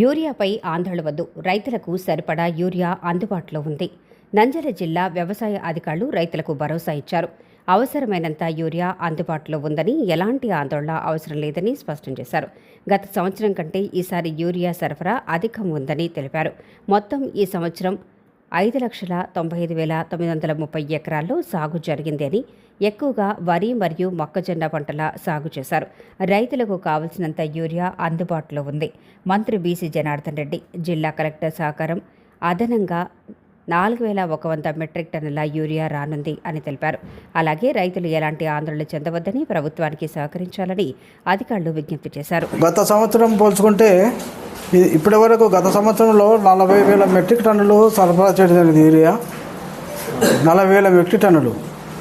యూరియాపై ఆందోళన వద్దు రైతులకు సరిపడా యూరియా అందుబాటులో ఉంది. నంజర జిల్లా వ్యవసాయ అధికారులు రైతులకు భరోసా ఇచ్చారు. అవసరమైనంత యూరియా అందుబాటులో ఉందని ఎలాంటి ఆందోళన అవసరం లేదని స్పష్టం చేశారు. గత సంవత్సరం కంటే ఈసారి యూరియా సరఫరా అధికం ఉందని తెలిపారు. మొత్తం ఈ సంవత్సరం ఐదు లక్షల తొంభై ఐదు వేల తొమ్మిది వందల ముప్పై ఎకరాల్లో సాగు జరిగింది అని ఎక్కువగా వరి మరియు మొక్కజొన్న పంటల సాగు చేశారు. రైతులకు కావలసినంత యూరియా అందుబాటులో ఉంది. మంత్రి బీసీ జనార్దన్ రెడ్డి జిల్లా కలెక్టర్ సహకారం అదనంగా నాలుగు వేల ఒక వంద మెట్రిక్ టన్నుల యూరియా రానుంది అని తెలిపారు. అలాగే రైతులు ఎలాంటి ఆందోళన చెందవద్దని ప్రభుత్వానికి సహకరించాలని అధికారులు విజ్ఞప్తి చేశారు. గత సంవత్సరం పోల్చుకుంటే ఇప్పటి వరకు గత సంవత్సరంలో నలభై వేల మెట్రిక్ టన్నులు సరఫరా చేయడం జరిగింది యూరియా. నలభై వేల మెట్రిక్ టన్నులు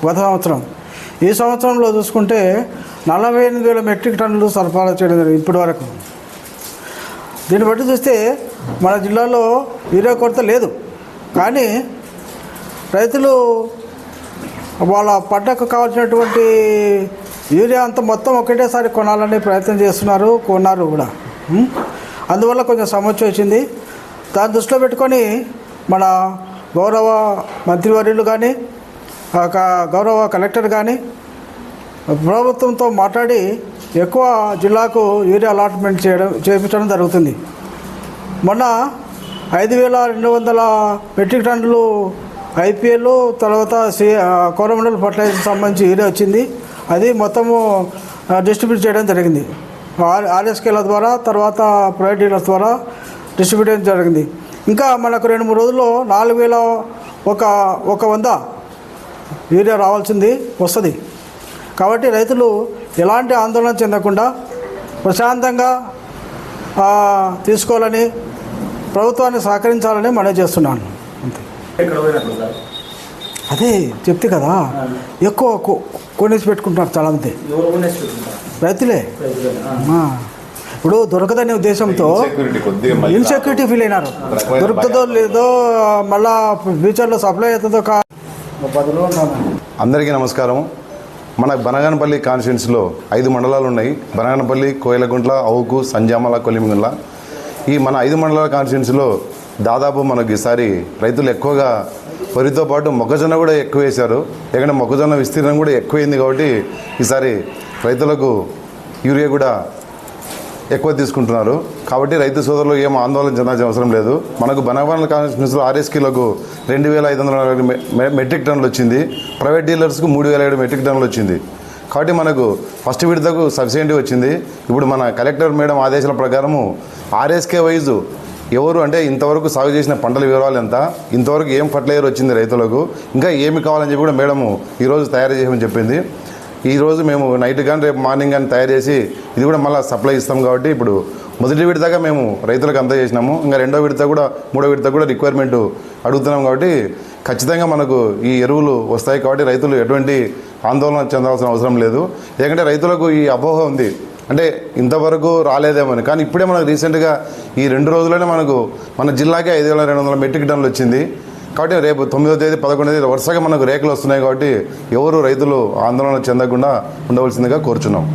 గత సంవత్సరం. ఈ సంవత్సరంలో చూసుకుంటే నలభై ఎనిమిది వేల మెట్రిక్ టన్నులు సరఫరా చేయడం జరిగింది ఇప్పటి వరకు. దీన్ని బట్టి చూస్తే మన జిల్లాలో యూరియా కొరత లేదు. కానీ రైతులు వాళ్ళ పంటకు కావాల్సినటువంటి యూరియా అంతా మొత్తం ఒకటేసారి కొనాలని ప్రయత్నం చేస్తున్నారు కొన్నారు కూడా. అందువల్ల కొంచెం సమస్య వచ్చింది. దాన్ని దృష్టిలో పెట్టుకొని మన గౌరవ మంత్రివర్యులు కానీ ఒక గౌరవ కలెక్టర్ కానీ ప్రభుత్వంతో మాట్లాడి ఎక్కువ జిల్లాకు యూరియా అలాట్మెంట్ చేయడం చేయించడం జరుగుతుంది. మొన్న ఐదు వేల రెండు వందల మెట్రిక్ టన్నులు ఐపీఎల్ తర్వాత సి కోరమండల్ ఫర్టిలైజర్ సంబంధించి యూరియా వచ్చింది. అది మొత్తము డిస్ట్రిబ్యూట్ చేయడం జరిగింది. ఆర్ఎస్కేల ద్వారా తర్వాత ప్రైవేట్ డీలర్స్ ద్వారా డిస్ట్రిబ్యూట్ జరిగింది. ఇంకా మనకు రెండు మూడు రోజుల్లో నాలుగు వేల ఒక ఒక వంద యూరియా రావాల్సింది వస్తుంది. కాబట్టి రైతులు ఎలాంటి ఆందోళన చెందకుండా ప్రశాంతంగా తీసుకోవాలని ప్రభుత్వాన్ని సహకరించాలని మనవి చేస్తున్నాను. అంతే. అదే చెప్తే కదా. ఎక్కువ కొ- కొనేసి పెట్టుకుంటున్నారు చాలామంది. ఎవరు కొనేసి పెట్టుకుంటారు? రైతులే. ఇప్పుడు దొరకదనే ఉద్దేశంతో ఇన్సెక్యూరిటీ ఫీల్ అయినారు. దొరుకుతుందో లేదో మళ్ళా ఫ్యూచర్లో సప్లై అవుతుందో కా అందరికీ నమస్కారం. మన బనగానపల్లి కాన్స్టిట్యున్సీలో ఐదు మండలాలు ఉన్నాయి. బనగానపల్లి కోయలగుంట్ల అవుకు సంజామల కొలిమిగుండ్ల. ఈ మన ఐదు మండలాల కాన్స్టిట్యున్సీలో దాదాపు మనకు ఈసారి రైతులు ఎక్కువగా వరితో పాటు మొక్కజొన్న కూడా ఎక్కువ వేశారు. ఎందుకంటే మొక్కజొన్న విస్తీర్ణం కూడా ఎక్కువైంది కాబట్టి ఈసారి రైతులకు యూరియా కూడా ఎక్కువ తీసుకుంటున్నారు. కాబట్టి రైతు సోదరులు ఏం ఆందోళన చెందాల్సిన అవసరం లేదు. మనకు బనగానపల్లి కాన్స్టిట్యున్సీలో ఆర్ఎస్కీలకు రెండు వేల ఐదు వందల నలభై మె- మెట్రిక్ టన్నులు వచ్చింది. ప్రైవేట్ డీలర్స్కు మూడు వేల ఏడు మెట్రిక్ టన్నులు వచ్చింది. కాబట్టి మనకు ఫస్ట్ విడతకు సబ్సిడీ వచ్చింది. ఇప్పుడు మన కలెక్టర్ మేడం ఆదేశాల ప్రకారము ఆర్ఎస్కే వైజు ఎవరు అంటే ఇంతవరకు సాగు చేసిన పంటల వివరాలు ఎంత? ఇంతవరకు ఏం ఫర్టిలైజర్ వచ్చింది రైతులకు? ఇంకా ఏమి కావాలని చెప్పి కూడా మేడము ఈరోజు తయారు చేయమని చెప్పింది. ఈరోజు మేము నైట్ కానీ రేపు మార్నింగ్ కానీ తయారు చేసి ఇది కూడా మళ్ళీ సప్లై ఇస్తాం కాబట్టి ఇప్పుడు మొదటి విడతగా మేము రైతులకు అందజేసినాము ఇంకా రెండో విడత కూడా మూడో విడత కూడా రిక్వైర్మెంట్ అడుగుతున్నాం కాబట్టి ఖచ్చితంగా మనకు ఈ ఎరువులు వస్తాయి కాబట్టి రైతులు ఎటువంటి ఆందోళన చెందాల్సిన అవసరం లేదు. ఎందుకంటే రైతులకు ఈ అపోహ ఉంది. అంటే ఇంతవరకు రాలేదేమని కానీ ఇప్పుడే మనకు రీసెంట్గా ఈ రెండు రోజుల్లోనే మనకు మన జిల్లాకే ఐదు వేల రెండు వందల మెట్రిక్ టన్నులు వచ్చింది. కాబట్టి రేపు తొమ్మిదో తేదీ పదకొండో తేదీ వరుసగా మనకు రేకులు వస్తున్నాయి కాబట్టి ఎవరు రైతులు ఆందోళన చెందకుండా ఉండవలసిందిగా కోరుచున్నాం.